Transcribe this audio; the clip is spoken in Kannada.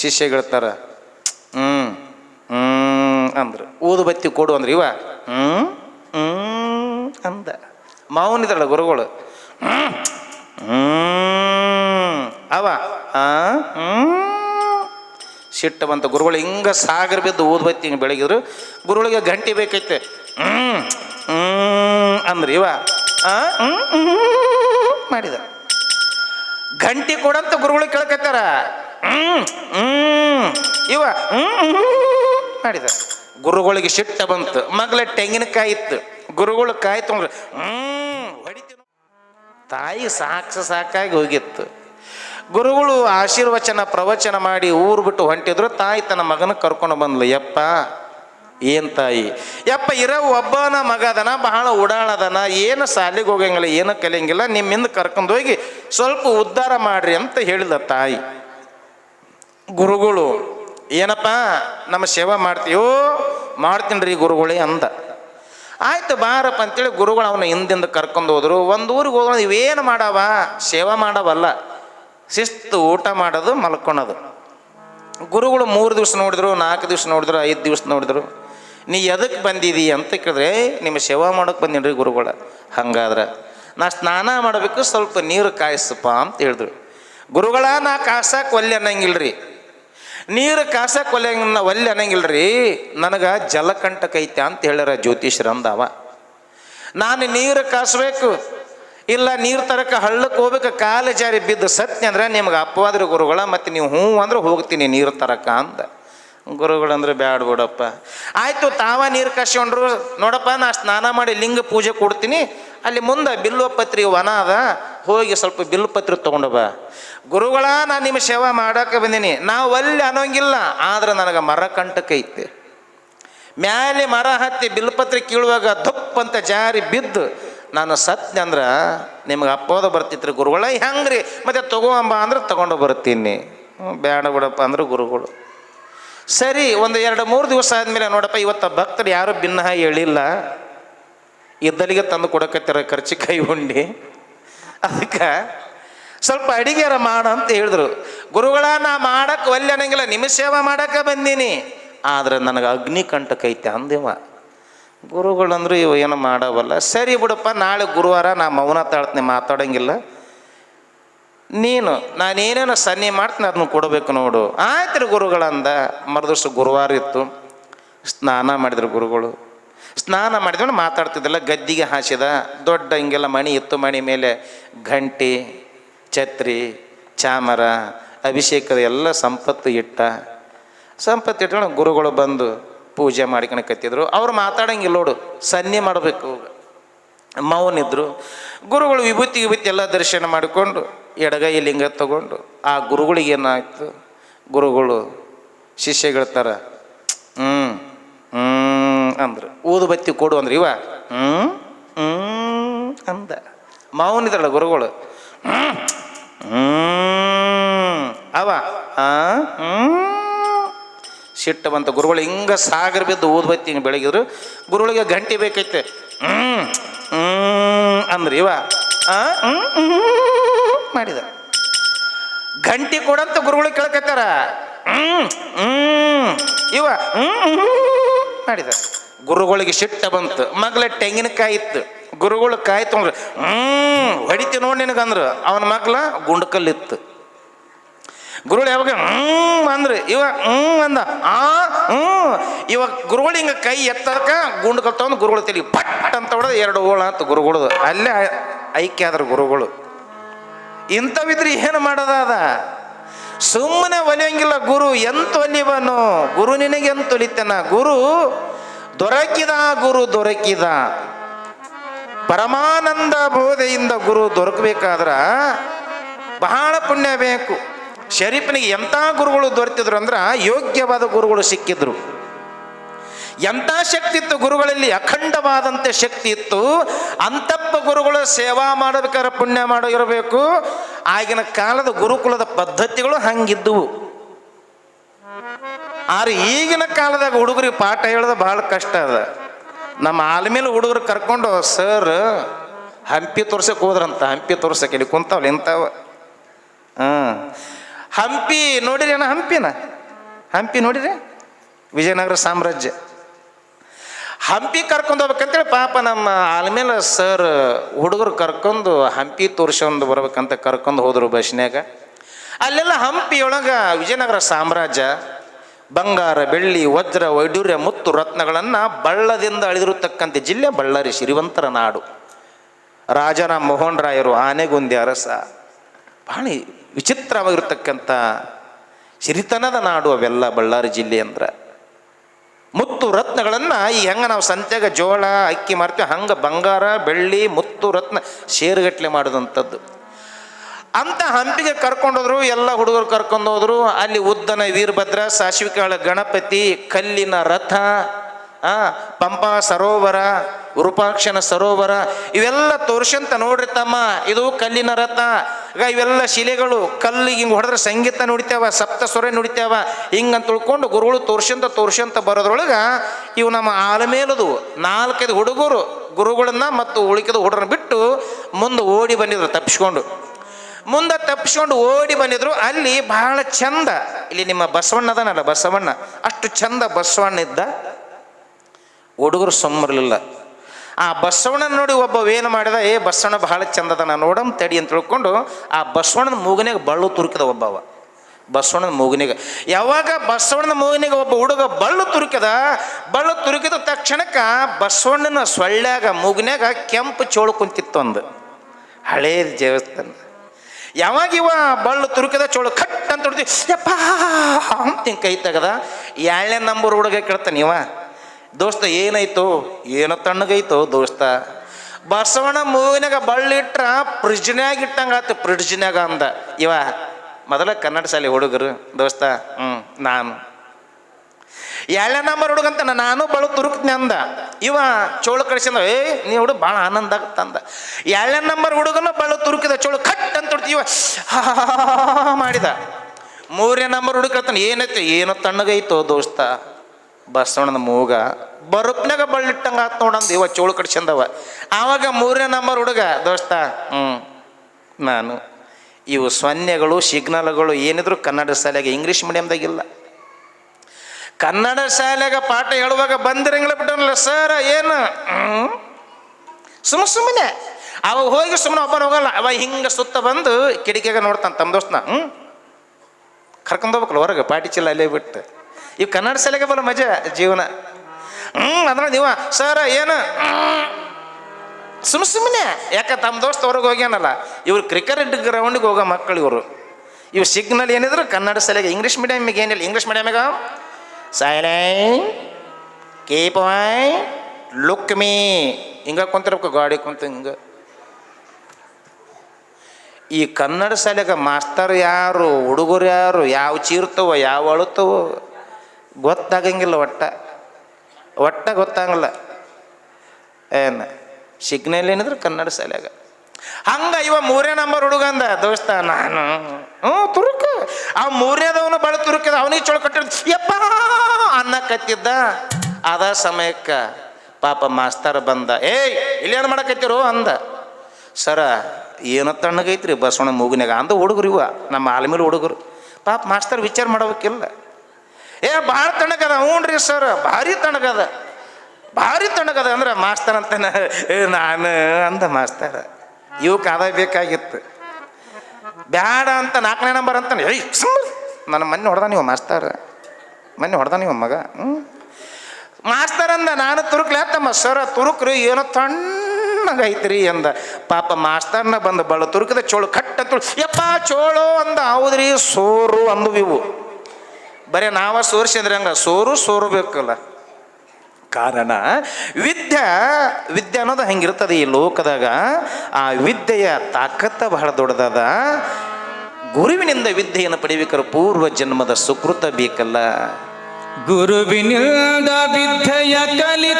ಶಿಷ್ಯಗಳ್ತಾರ ಹ್ಞೂ ಹ್ಞೂ ಅಂದ್ರು. ಊದು ಬತ್ತಿ ಕೊಡು ಅಂದ್ರೆ. ಇವ ಹ್ಞೂ ಹ್ಞೂ ಅಂದ. ಮಾವನಿದ್ರಲ್ಲ ಗುರುಗಳು. ಹ್ಞೂ ಅವ ಸಿಟ್ಟು ಬಂತು ಗುರುಗಳು ಹಿಂಗ ಸಾಗರ ಬಿದ್ದು ಊದ್ಬತ್ತಿ ಹಿಂಗೆ ಬೆಳಗಿದ್ರು. ಗುರುಗಳಿಗೆ ಗಂಟೆ ಬೇಕೈತೆ. ಹ್ಞೂ ಹ್ಞೂ ಅಂದ್ರೆ. ಇವ ಮಾಡಿದ. ಗಂಟೆ ಕೊಡಂತ ಗುರುಗಳು ಕೇಳ್ಕತ್ತಾರ. ಇವ ಮಾಡಿದ. ಗುರುಗಳಿಗೆ ಸಿಟ್ಟ ಬಂತು. ಮಗಳ ತೆಂಗಿನಕಾಯಿ ಇತ್ತು. ಗುರುಗಳು ಕಾಯಿ ಹ್ಮ್ ಹೊಡಿತೀವಿ ತಾಯಿ ಸಾಕ್ಸ ಸಾಕಾಗಿ ಹೋಗಿತ್ತು. ಗುರುಗಳು ಆಶೀರ್ವಚನ, ಪ್ರವಚನ ಮಾಡಿ ಊರು ಬಿಟ್ಟು ಹೊಂಟಿದ್ರು. ತಾಯಿ ತನ್ನ ಮಗನ ಕರ್ಕೊಂಡು ಬಂದ್ಲು. ಯಪ್ಪ, ಏನ್ ತಾಯಿ? ಯಪ್ಪ ಇರೋ ಒಬ್ಬನ ಮಗ ಅದನ, ಬಹಳ ಉಡಾಳದನ ಏನು ಸಾಲಿಗೆ ಹೋಗಂಗಿಲ್ಲ, ಏನು ಕಲಿಯಂಗಿಲ್ಲ. ನಿಮ್ಮಿಂದ ಕರ್ಕೊಂಡು ಹೋಗಿ ಸ್ವಲ್ಪ ಉದ್ಧಾರ ಮಾಡ್ರಿ ಅಂತ ಹೇಳಿದ ತಾಯಿ. ಗುರುಗಳು, ಏನಪ್ಪ, ನಮ್ಮ ಸೇವೆ ಮಾಡ್ತೀಯೋ ಮಾಡ್ತೀನಿ ರೀ ಗುರುಗಳೇ ಅಂದ. ಆಯ್ತು ಬಾರಪ್ಪ ಅಂತೇಳಿ ಗುರುಗಳು ಅವನ ಹಿಂದಿಂದ ಕರ್ಕೊಂಡು ಹೋದ್ರು. ಒಂದು ಊರಿಗೆ ಹೋಗೋಣ ಇವೇನು ಮಾಡವ? ಸೇವಾ ಮಾಡವಲ್ಲ. ಶಿಸ್ತು ಊಟ ಮಾಡೋದು, ಮಲ್ಕೊಳೋದು. ಗುರುಗಳು ಮೂರು ದಿವಸ ನೋಡಿದ್ರು, ನಾಲ್ಕು ದಿವಸ ನೋಡಿದ್ರು, ಐದು ದಿವಸ ನೋಡಿದ್ರು. ನೀ ಎದಕ್ಕೆ ಬಂದಿದಿ ಅಂತ ಕೇಳಿದ್ರೆ ನಿಮ್ಮ ಸೇವಾ ಮಾಡೋಕೆ ಬಂದಿನ್ರಿ ಗುರುಗಳ. ಹಂಗಾದ್ರೆ ನಾ ಸ್ನಾನ ಮಾಡಬೇಕು, ಸ್ವಲ್ಪ ನೀರು ಕಾಯಿಸಪ್ಪ ಅಂತ ಹೇಳಿದ್ರು. ಗುರುಗಳ, ನಾ ಕಾಸಕ್ಕೆ ಒಲ್ಲೆ ಅನ್ನಂಗಿಲ್ರಿ. ನೀರು ಕಾಸಕ್ಕೆ ಕೊಲೆ ಒಲ್ಲೆ ಅನ್ನಂಗಿಲ್ರಿ? ನನಗೆ ಜಲಕಂಟಕ ಐತೆ ಅಂತ ಹೇಳ್ಯಾರ ಜ್ಯೋತಿಷ್ರಂದವ ನಾನು ನೀರು ಕಾಸಬೇಕು, ಇಲ್ಲ ನೀರು ತರಕ ಹಳ್ಳಕ್ಕೆ ಹೋಗ್ಬೇಕು, ಕಾಲು ಜಾರಿ ಬಿದ್ದು ಸತ್ಯ ಅಂದ್ರೆ ನಿಮ್ಗೆ ಅಪ್ಪವಾದ್ರಿ ಗುರುಗಳ, ಮತ್ತು ನೀವು ಹ್ಞೂ ಅಂದ್ರೆ ಹೋಗ್ತೀನಿ ನೀರು ತರಕ ಅಂದ. ಗುರುಗಳಂದ್ರೆ ಬ್ಯಾಡ ಬಿಡಪ್ಪ. ಆಯಿತು, ತಾವ ನೀರು ಕಾಸ್ಕೊಂಡ್ರು, ನೋಡಪ್ಪ ನಾ ಸ್ನಾನ ಮಾಡಿ ಲಿಂಗ ಪೂಜೆ ಕೊಡ್ತೀನಿ, ಅಲ್ಲಿ ಮುಂದೆ ಬಿಲ್ವಪತ್ರಿ ವನ ಅದ ಹೋಗಿ ಸ್ವಲ್ಪ ಬಿಲ್ ಪತ್ರ ತೊಗೊಂಡು ಬಾ. ಗುರುಗಳ, ನಾನು ನಿಮ್ಮ ಸೇವೆ ಮಾಡಕ್ಕೆ ಬಂದೀನಿ. ನಾವು ಅಲ್ಲಿ ಅನ್ನೋಂಗಿಲ್ಲ, ಆದ್ರೆ ನನಗೆ ಮರ ಕಂಟಕೈತೆ ಮ್ಯಾಲೆ ಮರ ಹತ್ತಿ ಬಿಲ್ಪತ್ರೆ ಕೀಳುವಾಗ ದಪ್ಪ ಅಂತ ಜಾರಿ ಬಿದ್ದು ನಾನು ಸತ್ಯ ಅಂದ್ರೆ, ನಿಮ್ಗೆ ಅಪ್ಪೋದ ಬರ್ತಿತ್ರಿ ಗುರುಗಳ, ಹೆಂಗ್ರಿ? ಮತ್ತೆ ತಗೋಂಬ ಅಂದ್ರೆ ತಗೊಂಡು ಬರ್ತೀನಿ. ಬೇಡ ಬಿಡಪ್ಪ ಅಂದ್ರೆ ಗುರುಗಳು. ಸರಿ, ಒಂದು ಎರಡು ಮೂರು ದಿವಸ ಆದಮೇಲೆ ನೋಡಪ್ಪ, ಇವತ್ತು ಭಕ್ತರು ಯಾರು ಭಿನ್ನ ಹೇಳಿಲ್ಲ. ಇದ್ದಲಿಗೆ ತಂದು ಕೊಡಕತ್ತಾರ ಕೈ ಉಂಡಿ. ಅದಕ್ಕೆ ಸ್ವಲ್ಪ ಅಡಿಗೆರ ಮಾಡ ಅಂತ ಹೇಳಿದ್ರು. ಗುರುಗಳ, ನಾ ಮಾಡಕ್ಕೆ ಒಲ್ಲೆ ಅನ್ನಂಗಿಲ್ಲ ನಿಮ್ಮ ಸೇವೆ ಮಾಡಕ್ಕೆ ಬಂದೀನಿ. ಆದ್ರೆ ನನಗೆ ಅಗ್ನಿ ಕಂಟಕೈತೆ ಅಂದೇವ. ಗುರುಗಳಂದ್ರು ಇವು ಏನು ಮಾಡವಲ್ಲ. ಸರಿ ಬಿಡಪ್ಪ, ನಾಳೆ ಗುರುವಾರ ನಾ ಮೌನ ತಾಳ್ತೀನಿ ಮಾತಾಡಂಗಿಲ್ಲ. ನೀನು, ನಾನೇನೇನು ಸನ್ನೆ ಮಾಡ್ತೀನಿ, ಅದನ್ನು ಕೊಡಬೇಕು ನೋಡು. ಆಯ್ತು ರೀ ಗುರುಗಳಂದ. ಮರುದಿವ್ಸ ಗುರುವಾರ ಇತ್ತು. ಸ್ನಾನ ಮಾಡಿದ್ರು ಗುರುಗಳು. ಸ್ನಾನ ಮಾಡಿದ್ಮೇಲೆ ಮಾತಾಡ್ತಿದ್ದಲ್ಲ ಗದ್ದಿಗೆ ಹಾಸಿದ, ದೊಡ್ಡ ಹಿಂಗೆಲ್ಲ ಮಣಿ ಇತ್ತು, ಮಣಿ ಮೇಲೆ ಘಂಟಿ, ಛತ್ರಿ, ಚಾಮರ, ಅಭಿಷೇಕದ ಎಲ್ಲ ಸಂಪತ್ತು ಇಟ್ಟ. ಸಂಪತ್ತು ಇಟ್ಕೊಂಡು ಗುರುಗಳು ಬಂದು ಪೂಜೆ ಮಾಡ್ಕೊಂಡು ಕತ್ತಿದ್ರು. ಅವ್ರು ಮಾತಾಡಂಗಿಲ್ಲ ನೋಡು, ಸನ್ನೆ ಮಾಡಬೇಕು ಮೌನಿದ್ರು. ಗುರುಗಳು ವಿಭೂತಿ ವಿಭೂತಿ ಎಲ್ಲ ದರ್ಶನ ಮಾಡಿಕೊಂಡು ಎಡಗೈ ಲಿಂಗ ತಗೊಂಡು ಆ ಗುರುಗಳಿಗೇನಾಯಿತು ಗುರುಗಳು ಶಿಷ್ಯಗಳ ಥರ ಅಂದ್ರು, ಊದು ಬತ್ತಿ ಕೊಡು ಅಂದ್ರೆ ಇವ ಹ್ಞೂ ಹ್ಞೂ ಅಂದ. ಮಾವನಿದ್ರಲ್ಲ ಗುರುಗಳು ಹ್ಞೂ ಹ್ಞೂ ಅವ ಹ್ಞೂ ಸಿಟ್ಟು ಗುರುಗಳು, ಹಿಂಗ ಸಾಗರ ಬಿದ್ದು ಊದುಬತ್ತಿ ಹಿಂಗೆ ಬೆಳಗಿದ್ರು, ಗುರುಗಳಿಗೆ ಗಂಟೆ ಬೇಕೈತೆ, ಹ್ಮ್ ಹ್ಞೂ ಅಂದ್ರಿ ಇವ ಮಾಡಿದ. ಗಂಟೆ ಕೊಡಂತ ಗುರುಗಳು ಕೇಳ್ಕತ್ತಾರ, ಹ್ಮ್ ಇವ ಹ್ಮ್ ಮಾಡಿದ. ಗುರುಗಳಿಗೆ ಸಿಟ್ಟ ಬಂತು. ಮಗ್ಲ ತೆಂಗಿನಕಾಯಿ ಇತ್ತು. ಗುರುಗಳು ಕಾಯಿ ತೊಗೊಂಡ್ರು ಹ್ಮ್, ಹೊಡಿತಿ ನೋಡಿ ನಿನಗಂದ್ರು. ಅವನ ಮಗ್ಲ ಗುಂಡ್ಕಲ್ಲಿತ್ತು. ಗುರುಗಳು ಯಾವಾಗ, ಹ್ಮ್ ಅಂದ್ರೆ. ಇವ, ಹ್ಮ್ ಅಂದ. ಆ, ಹ್ಮ್. ಇವಾಗ ಗುರುಗಳು ಹಿಂಗ ಕೈ ಎತ್ತದಕ್ಕ ಗುಂಡು ಕಲ್ತವಂದು ಗುರುಗಳು ತೆಲಿ ಪಟ್ ಅಂತ ಹೊಡೆದು ಎರಡು ಓಳ ಅಂತ ಗುರುಗಳು ಅಲ್ಲೇ ಐಕ್ಯ ಆದ್ರ ಗುರುಗಳು. ಇಂಥವಿದ್ರೆ ಏನು ಮಾಡೋದ ಅದ? ಸುಮ್ಮನೆ ಒಲಿಯಂಗಿಲ್ಲ ಗುರು. ಎಂತ ಒಲಿವನು ಗುರು ನಿನಗೆ ಎಂತ ಒಲಿತಾನ? ಗುರು ದೊರಕಿದ ಗುರು ದೊರಕಿದ. ಪರಮಾನಂದ ಬೋಧೆಯಿಂದ ಗುರು ದೊರಕಬೇಕಾದ್ರ ಬಹಳ ಪುಣ್ಯ ಬೇಕು. ಶರೀಫನಿಗೆ ಎಂಥ ಗುರುಗಳು ದೊರೆತಿದ್ರು ಅಂದ್ರೆ ಯೋಗ್ಯವಾದ ಗುರುಗಳು ಸಿಕ್ಕಿದ್ರು. ಎಂಥ ಶಕ್ತಿ ಇತ್ತು ಗುರುಗಳಲ್ಲಿ? ಅಖಂಡವಾದಂಥ ಶಕ್ತಿ ಇತ್ತು. ಅಂತಪ್ಪ ಗುರುಗಳು ಸೇವಾ ಮಾಡಬೇಕಾದ್ರೆ ಪುಣ್ಯ ಮಾಡೋ ಇರಬೇಕು ಆಗಿನ ಕಾಲದ ಗುರುಕುಲದ ಪದ್ಧತಿಗಳು ಹಂಗಿದ್ದುವು. ಆದ್ರೆ ಈಗಿನ ಕಾಲದಾಗ ಹುಡುಗರಿಗೆ ಪಾಠ ಹೇಳೋದು ಭಾಳ ಕಷ್ಟ ಅದ. ನಮ್ಮ ಆಲ್ಮೇಲೆ ಹುಡುಗರು ಕರ್ಕೊಂಡು ಸರ್, ಹಂಪಿ ತೋರ್ಸಕ್ಕೆ ಹೋದ್ರಂತ, ಹಂಪಿ ತೋರ್ಸಕ್ಕೆ ಇಲ್ಲಿ ಕುಂತಾವಲ್ಲ ಇಂಥವ. ಹಾಂ. ಹಂಪಿ ನೋಡಿರಿ ಅಣ್ಣ, ಹಂಪಿನ? ಹಂಪಿ ನೋಡಿರಿ? ವಿಜಯನಗರ ಸಾಮ್ರಾಜ್ಯ. ಹಂಪಿ ಕರ್ಕೊಂಡು ಹೋಗ್ಬೇಕಂತೇಳಿ ಪಾಪ ನಮ್ಮ ಆಲ್ಮೇಲೆ ಸರ್, ಹುಡುಗರು ಕರ್ಕೊಂಡು ಹಂಪಿ ತೋರಿಸ್ಕೊಂಡು ಬರ್ಬೇಕಂತ ಕರ್ಕೊಂಡು ಹೋದ್ರು ಬಸ್ನ್ಯಾಗ. ಅಲ್ಲೆಲ್ಲ ಹಂಪಿಯೊಳಗೆ ವಿಜಯನಗರ ಸಾಮ್ರಾಜ್ಯ ಬಂಗಾರ, ಬೆಳ್ಳಿ, ವಜ್ರ ವೈಡೂರ್ಯ ಮುತ್ತು ರತ್ನಗಳನ್ನು ಬಳ್ಳದಿಂದ ಅಳಿದಿರತಕ್ಕಂಥ ಜಿಲ್ಲೆ ಬಳ್ಳಾರಿ ಶ್ರೀವಂತರ ನಾಡು. ರಾಜನ ಮೋಹನ್ ರಾಯರು ಆನೆಗುಂದಿ ಅರಸ. ಭಾಳ ವಿಚಿತ್ರವಾಗಿರ್ತಕ್ಕಂಥ ಸಿರಿತನದ ನಾಡು ಅವೆಲ್ಲ ಬಳ್ಳಾರಿ ಜಿಲ್ಲೆ ಅಂದ್ರೆ. ಮುತ್ತು ರತ್ನಗಳನ್ನು ಈ ಹೆಂಗೆ ನಾವು ಸಂತ್ಯಾಗ ಜೋಳ, ಅಕ್ಕಿ ಮಾರ್ತೀವಿ ಹಂಗೆ ಬಂಗಾರ, ಬೆಳ್ಳಿ, ಮುತ್ತು ರತ್ನ ಶೇರುಗಟ್ಲೆ ಮಾಡಿದಂಥದ್ದು ಅಂತ ಹಂಪಿಗೆ ಕರ್ಕೊಂಡೋದ್ರು ಎಲ್ಲ ಹುಡುಗರು ಕರ್ಕೊಂಡು ಹೋದ್ರು. ಅಲ್ಲಿ ಉದ್ದನ ವೀರಭದ್ರ ಸಾಶಿವಿಕಾಳ ಗಣಪತಿ, ಕಲ್ಲಿನ ರಥ, ಆ, ಪಂಪಾ ಸರೋವರ, ರೂಪಾಕ್ಷನ ಸರೋವರ, ಇವೆಲ್ಲ ತೋರ್ಸಂತ ನೋಡ್ರಿ ತಮ್ಮ, ಇದು ಕಲ್ಲಿನ ರಥ. ಈಗ ಇವೆಲ್ಲ ಶಿಲೆಗಳು ಕಲ್ಲಿಗೆ ಹಿಂಗೆ ಹೊಡೆದ್ರೆ ಸಂಗೀತ ನುಡಿತಾವ, ಸಪ್ತ ಸ್ವರ ನುಡಿತಾವ, ಹಿಂಗಂತ ತಿಳ್ಕೊಂಡು ಗುರುಗಳು ತೋರ್ಸಂತ ತೋರ್ಸಂತ ಬರೋದ್ರೊಳಗೆ ಇವು ನಮ್ಮ ಆಲಮೇಲದು ನಾಲ್ಕೈದು ಹುಡುಗರು ಗುರುಗಳನ್ನ ಮತ್ತು ಉಳಿಕಿದ ಹುಡುಗರನ್ನ ಬಿಟ್ಟು ಮುಂದೆ ಓಡಿ ಬಂದಿದ್ರು ತಪ್ಪಿಸ್ಕೊಂಡು ಮುಂದೆ ತಪ್ಪಿಸ್ಕೊಂಡು ಓಡಿ ಬಂದಿದ್ರು, ಅಲ್ಲಿ ಬಹಳ ಚಂದ. ಇಲ್ಲಿ ನಿಮ್ಮ ಬಸವಣ್ಣದನಲ್ಲ ಬಸವಣ್ಣ. ಅಷ್ಟು ಚಂದ ಬಸವಣ್ಣ ಇದ್ದ. ಹುಡುಗರು ಸುಮ್ಮರಲಿಲ್ಲ. ಆ ಬಸವಣ್ಣನ ನೋಡಿ ಒಬ್ಬ ಏನು ಮಾಡಿದ, ಏ, ಬಸವಣ್ಣ ಬಹಳ ಚಂದದನ, ನೋಡಮ್ ತಡಿ ಅಂತ ತಿಳ್ಕೊಂಡು ಆ ಬಸವಣ್ಣನ ಮೂಗನ್ಯಾಗ ಬಳ್ಳು ತುರುಕಿದ ಒಬ್ಬವ ಬಸವಣ್ಣನ ಮೂಗಿನಿಗೆ ಯಾವಾಗ ಬಸವಣ್ಣನ ಮೂಗನಿಗೆ ಒಬ್ಬ ಹುಡುಗ ಬಳ್ಳು ತುರುಕಿದ ಬಳ್ಳು ತುರುಕಿದ ತಕ್ಷಣಕ್ಕೆ ಬಸವಣ್ಣನ ಸೊಳ್ಳ್ಯಾಗ ಮೂಗಿನಾಗ ಕೆಂಪು ಚೋಳು ಕುಂತಿತ್ತು ಒಂದು. ಹಳೇ ದೇವಸ್ಥಾನ. ಯಾವಾಗ ಇವ ಬಳ್ಳು ತುರುಕದ ಚೋಳು ಕಟ್ ಅಂತ ಹೊಡ್ತಿ ಯಪ್ಪ! ಅಂತ ಕೈ ತೆಗದ, ಏಳನೇ ನಂಬರ್ ಹುಡುಗ ಕೇಳ್ತಾನೆ ಇವ, ದೋಸ್ತ, ಏನಾಯ್ತು? ಏನೋ ತಣ್ಣಗೈತು ದೋಸ್ತ. ಬಸವಣ್ಣ ಮೂವಿನಾಗ ಬಳ್ಳಿಟ್ರ ಫ್ರಿಜ್ನ್ಯಾಗ ಇಟ್ಟಂಗ ಆತು, ಫ್ರಿಡ್ಜ್ನ್ಯಾಗ ಅಂದ. ಇವ, ಮೊದಲ ಕನ್ನಡ ಶಾಲೆ ಹುಡುಗರು, ದೋಸ್ತ ಹ್ಞೂ ನಾನು. ಏಳನೇ ನಂಬರ್ ಹುಡುಗಂತ ನಾನು ಬಳು ತುರುಕ್ತೀನಿ ಅಂದ. ಇವ ಚೋಳು ಕಳಿಸಿದ ನೀ ಹುಡುಗ ಭಾಳ ಆನಂದ ಆಗುತ್ತಂದ ಏಳನೇ ನಂಬರ್ ಹುಡುಗನ ಬಳು ತುರುಕಿದ ಚೋಳು ಅಂತ ಇವ ಮಾಡಿದ. ಮೂರನೇ ನಂಬರ್ ಹುಡುಕತ್ತಾನೆ, ಏನೈತೆ, ಏನೋ ತಣ್ಣಗೈತೋ ದೋಸ್ತ. ಬಸವಣ್ಣನ ಮೂಗ. ಬರುಪ್ನಾಗ ಬಳ್ಳಿಟ್ಟಂಗ ಆತ್ ನೋಡಂದು ಇವ, ಚೋಳು ಕಡ್ಸಂದವ ಆವಾಗ ಮೂರನೇ ನಂಬರ್ ಹುಡುಗ, ದೋಸ್ತ ಹ್ಞೂ ನಾನು. ಇವು ಸೊನ್ನೆಗಳು ಸಿಗ್ನಲ್ಗಳು, ಏನಿದ್ರು ಕನ್ನಡ ಶಾಲೆಗೆ, ಇಂಗ್ಲೀಷ್ ಮೀಡಿಯಮ್ದಾಗಿಲ್ಲ ಕನ್ನಡ ಶಾಲೆಗೆ ಪಾಠ ಹೇಳುವಾಗ ಬಂದಿರಂಗಿಲ್ಲ ಬಿಟ್ಟನಲ್ಲ, ಸರ್, ಏನು? ಸುಮ್ಮ ಸುಮ್ಮನೆ ಅವ ಹೋಗಿ ಸುಮ್ಮನೆ ಒಬ್ಬನ ಹೋಗಲ್ಲ. ಅವ ಹಿಂಗೆ ಸುತ್ತ ಬಂದು ಕಿಡಿಕೆಗ ನೋಡ್ತಾನೆ ತಮ್ಮ ದೋಸ್ತನ. ಹ್ಞೂ ಕರ್ಕೊಂಡು ಹೋಗ್ಬೇಕಲ್ಲ ಹೊರಗೆ, ಪಾಟಿ ಚೀಲ ಅಲ್ಲೇ ಬಿಟ್ಟು. ಇವು ಕನ್ನಡ ಶಾಲೆಗೆ ಬಲ್ಲ ಮಜಾ ಜೀವನ. ಹ್ಞೂ ಅಂದ್ರೆ ನೀವ, ಸರ್, ಏನು? ಸುಮ್ಮ ಸುಮ್ಮನೆ ಯಾಕೆ ತಮ್ಮ ದೋಸ್ತ ಹೊರಗೆ ಹೋಗ್ಯಾನಲ್ಲ. ಇವ್ರು ಕ್ರಿಕೆಟ್ ಗ್ರೌಂಡಿಗೆ ಹೋಗೋ ಮಕ್ಕಳು ಇವರು. ಇವು ಸಿಗ್ನಲ್ ಏನಿದ್ರು ಕನ್ನಡ ಶಾಲೆಗೆ ಇಂಗ್ಲೀಷ್ ಮೀಡಿಯಮ್ಗೆ ಏನಿಲ್ಲ. ಇಂಗ್ಲೀಷ್ ಮೀಡಿಯಮ್ಗೆ ಸೈಲೆಂಟ್ ಕೀಪ್ ಲುಕ್ ಮೀ ಹಿಂಗ ಕುಂತಿರ್ಬೇಕು, ಗಾಡಿ ಕುಂತ ಹಿಂಗ. ಈ ಕನ್ನಡ ಶಾಲೆಗೆ ಮಾಸ್ತರ್ ಯಾರು, ಹುಡುಗರು ಯಾರು, ಯಾವ ಚೀರ್ತವ, ಯಾವ ಅಳುತ್ತವೋ ಗೊತ್ತಾಗಂಗಿಲ್ಲ ಒಟ್ಟ. ಒಟ್ಟ ಗೊತ್ತಾಗಲ್ಲ. ಏನು ಸಿಗ್ನಲ್ ಏನಿದ್ರು ಕನ್ನಡ ಶಾಲೆಗ ಹಂಗ ಇವ ಮೂರೇ ನಂಬರ್ ಹುಡುಗ ಅಂದ, ದೋಸ್ತ ನಾನು, ಹ್ಞೂ, ತುರುಕ. ಆ ಮೂರನೇದವನು ಬಳ ತುರುಕಿದ, ಅವನಿಗೆ ಚೊಳ ಕಟ್ಟ ಯಪ್ಪ ಅನ್ನಕತ್ತಿದ್ದ ಅದ ಸಮಯಕ್ಕೆ ಪಾಪ ಮಾಸ್ತರ್ ಬಂದ, ಏಯ್ ಇಲ್ಲೇನು ಮಾಡಕತ್ತಿರೋ ಅಂದ. ಸರ ಏನೋ ತಣ್ಣಗೈತ್ರಿ, ಬಸವಣ್ಣ ಮೂಗಿನಾಗ ಅಂದ ಹುಡುಗರು ಇವ, ನಮ್ಮ ಆಲ್ಮೇಲೆ ಹುಡುಗರು. ಪಾಪ ಮಾಸ್ತರ್ ವಿಚಾರ ಮಾಡಬೇಕಿಲ್ಲ. ಏ, ಭಾಳ ತಣ್ಣಗದ ಹ್ಞೂ ರೀ ಸರ್, ಭಾರಿ ತಣ್ಣಗದ. ಭಾರಿ ತಣ್ಣಗದ ಅಂದ್ರೆ ಮಾಸ್ತರ್ ಅಂತ ನಾನು ಅಂದ ಮಾಸ್ತರ್. ಇವಕ್ಕೆ ಆದಾಯ ಬೇಕಾಗಿತ್ತು. ಬ್ಯಾಡ ಅಂತ ನಾಲ್ಕನೇ ನಂಬರ್ ಅಂತಾನೆ. ಏಯ್ ನನ್ನ ಮೊನ್ನೆ ಹೊಡೆದ ನೀವು ಮಾಸ್ತರ್. ಮೊನ್ನೆ ಹೊಡೆದ ನೀವು ಮಗ. ಹ್ಞೂ ಮಾಸ್ತರ್ ಅಂದ, ನಾನು ತುರುಕ್ಲೆ ತಮ್ಮ ಸರ್. ತುರುಕ್ರಿ ಏನೋ ತಣ್ಣಗೈತ್ರಿ ಅಂದ ಪಾಪ ಮಾಸ್ತರ್ನ ಬಂದ ಬಳ್ಳ ತುರುಕದ ಚೋಳು ಕಟ್ಟ ತುಳು ಯಪ್ಪ ಚೋಳು ಅಂದ, ಹೌದ್ರಿ ಸೋರು ಅಂದು ಇವು ಬರೀ ನಾವ ಸೋರಿಸಿದ್ರೆ ಹಂಗ? ಸೋರು ಸೋರು ಬೇಕಲ್ಲ. ಕಾರಣ, ವಿದ್ಯೆ ವಿದ್ಯೆ ಅನ್ನೋದು ಹೆಂಗಿರ್ತದೆ ಈ ಲೋಕದಾಗ. ಆ ವಿದ್ಯೆಯ ತಾಕತ್ತ ಬಹಳ ದೊಡ್ಡದದ. ಗುರುವಿನಿಂದ ವಿದ್ಯೆಯನ್ನು ಪಡಿಬೇಕಾದ್ರೆ ಪೂರ್ವ ಜನ್ಮದ ಸುಕೃತ ಬೇಕಲ್ಲ. ಗುರುವಿನಿಂದ ವಿದ್ಯೆಯ ಕಲಿ